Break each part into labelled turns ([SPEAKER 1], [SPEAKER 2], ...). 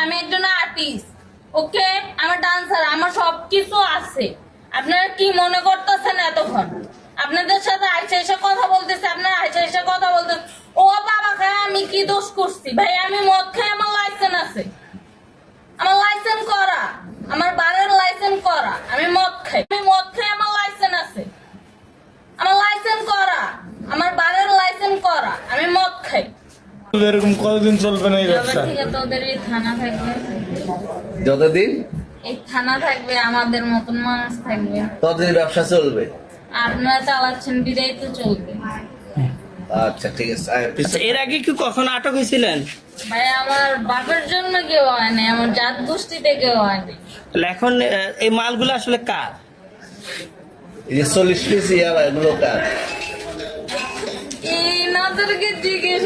[SPEAKER 1] আমি একজন আর্টিস্ট ওকে আমার ডান্সার আমার সব কিছু আছে। আপনারা কি মনে করতেছেন এতক্ষণ? আপনাদের সাথে আইসা এসে কথা বলতেছে, আপনারা আইসা এসে কথা বলতেন ও বাবা খায় আমি কি দোষ করছি? ভাই, আমি মদ খাই আমার লাইসেন্স আছে। আমার লাইসেন্স করা। আমার বারের লাইসেন্স করা। আমি মদ খাই। আমি মদ খাই আমার লাইসেন্স আছে আমার লাইসেন্স করা আমার বারের লাইসেন্স করা আমি মদ খাই
[SPEAKER 2] এরকম কতদিন চলবে না এই ব্যবসা?
[SPEAKER 3] যতদিন?
[SPEAKER 1] এই থানা থাকবে আমাদের মতন মানুষ থাকবে।
[SPEAKER 3] ততদিন ব্যবসা চলবে?
[SPEAKER 1] আপনারা চালাচ্ছেন বিদায় তো চলবে।
[SPEAKER 3] আচ্ছা ঠিক আছে। আয়,
[SPEAKER 4] আচ্ছা এর আগে কি কখনো আটক হয়েছিলেন?
[SPEAKER 1] ভাই আমার বাপের জন্য কেউ হয় নাই আমার জাত গোষ্ঠীতে কেউ হয়
[SPEAKER 4] তাহলে এখন এই মালগুলো আসলে কার?
[SPEAKER 3] এই যে চল্লিশ পিস ইয়াবা এগুলো কার?
[SPEAKER 1] জিজ্ঞেস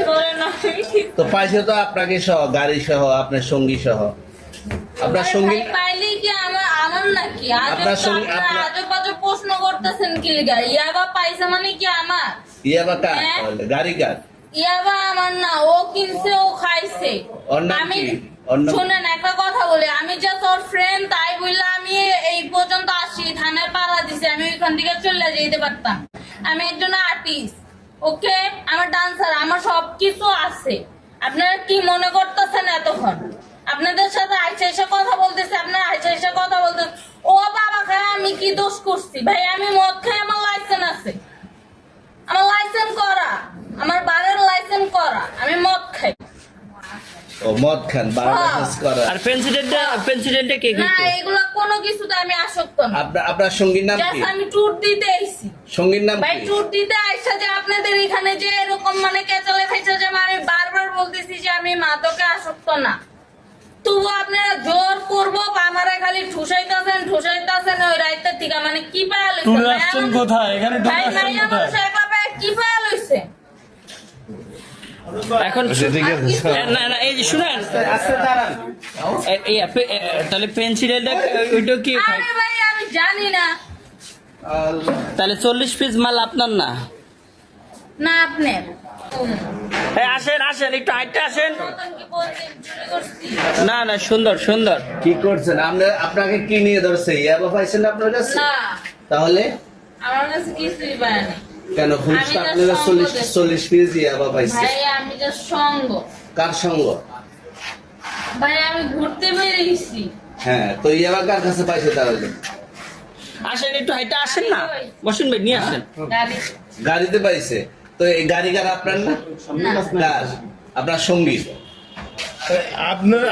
[SPEAKER 3] তো পাইছে তো আপনাকে সহ গাড়ি সহ আপনার সঙ্গী সহ। আপনার সঙ্গী
[SPEAKER 1] পাইলেই কি আমার আমার নাকি?
[SPEAKER 3] আপনার সঙ্গে-
[SPEAKER 1] আপনারা প্রশ্ন করতেছেন কি লিগা ইয়াবা পাইছে মানে কি আমার?
[SPEAKER 3] ইয়াবা কার?
[SPEAKER 1] হ্যাঁ?
[SPEAKER 3] তাহলে? গাড়ি কার?
[SPEAKER 1] ইয়াবা আমার না ও কিনছে ও খাইছে। আমি? শুনেন একটা কথা বলি আমি যে তোর ফ্রেন্ড তাই বললে আমি এই পর্যন্ত আসি। থানার পাড়া দিছি আমি ওইখান থেকে চলে যেতে পারতাম। আমি একজন আর্টিস্ট ওকে? আমার ডান্সার, আমার সব কিছু আছে। আপনারা কি মনে করতেছেন এতক্ষণ? আপনাদের সাথে আইসা এসে কথা বলতেছে, আপনারা আইসা এসে কথা বলতেছে ও বাবা খায়, আমি কি দোষ করছি? ভাই, আমি মদ খাই, আমার লাইসেন্স আছে। আমার লাইসেন্স করা। আমার বারের লাইসেন্স করা আমি মদ খাই
[SPEAKER 3] ও মদ খান বারো
[SPEAKER 1] হ্যাঁ।
[SPEAKER 3] করা।
[SPEAKER 4] আর প্রেসিডেন্টটা প্রেসিডেন্টে কে
[SPEAKER 1] না এগুলো কোনো কিছুতে আমি আসক্ত না।
[SPEAKER 3] আপনার আপনার সঙ্গীর নাম কি?
[SPEAKER 1] আমি ট্যুর দিতে আইছি
[SPEAKER 3] সঙ্গীর নাম
[SPEAKER 1] ভাই ট্যুর দিতে আইসা যে আপনাদের এখানে যে এরকম মানে কেচলে খাইছে যে আমি বারবার বলতেছি যে আমি মাদকে আসক্ত না। তবু আপনারা জোর করব আমারা খালি ঠুসাইতেছেন ঠুসাইতেছেন ওই রাইতের থেকে মানে কি পায়া লইছে? ভাই
[SPEAKER 2] আসছেন কোথায়? এখানে
[SPEAKER 1] কি পায়া
[SPEAKER 4] এখন না না এই যে শুনেন এ, তাহলে পেন্সিলটা ওইটা কি?
[SPEAKER 1] আরে আমি জানি না।
[SPEAKER 4] তাহলে চল্লিশ পিস মাল আপনার না?
[SPEAKER 1] না আপনার।
[SPEAKER 4] এই আসেন আসেন একটু হাইটে আসেন। না না সুন্দর সুন্দর।
[SPEAKER 3] কি করছেন? আপনার আপনাকে কি নিয়ে ধরছে? ইয়াবা পাইছেন আপনার কাছে? তাহলে?
[SPEAKER 1] আমার কাছে কিছুই পায়নি
[SPEAKER 3] কেন তো চল্লিশ চল্লিশ পিস ইয়াবা পাইছে
[SPEAKER 1] ভাই। আমি যে সঙ্গ।
[SPEAKER 3] কার সঙ্গ?
[SPEAKER 1] ভাই আমি ঘুরতে বেরিয়েছি
[SPEAKER 3] হ্যাঁ তো ইয়াবা কার কাছে পাইছে তাহলে
[SPEAKER 4] আসেন একটু হাইটে আসেন না। বসুন ভাই নিয়ে আসেন।
[SPEAKER 3] গাড়িতে পাইছে। তো এই গাড়ি কার আপনার না?
[SPEAKER 1] না।
[SPEAKER 3] আপনার সঙ্গী।
[SPEAKER 2] আপনার